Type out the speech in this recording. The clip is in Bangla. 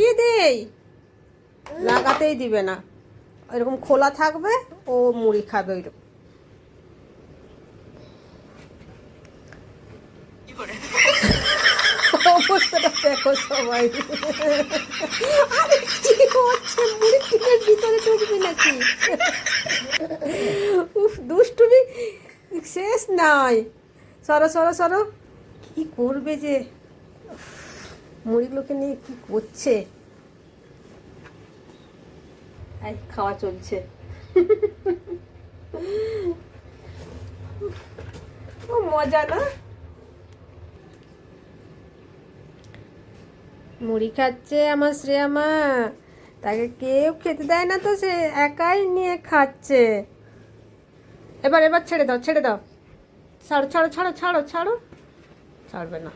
লাগিয়ে দেই? লাগাতেই দিবে না। এরকম খোলা থাকবে ও মুড়ি খাবে ওইরকম। অবস্থাটা দেখো সবাই। আরে কি হচ্ছে? মুড়ি টিনের ভিতরে ঢুকবি নাকি? উফ দুষ্টুমি শেষ নাই। সরো সরো সরো। কি করবে যে? মুড়িগুলোকে নিয়ে কি করছে? খাওয়া চলছে। মজা না? মুড়ি খাচ্ছে আমার শ্রেয়া মা। তাকে কেউ খেতে দেয় না তো, সে একাই নিয়ে খাচ্ছে। এবার এবার ছেড়ে দাও ছেড়ে দাও। ছাড়ো ছাড়ো ছাড়ো ছাড়ো ছাড়ো। ছাড়বে না।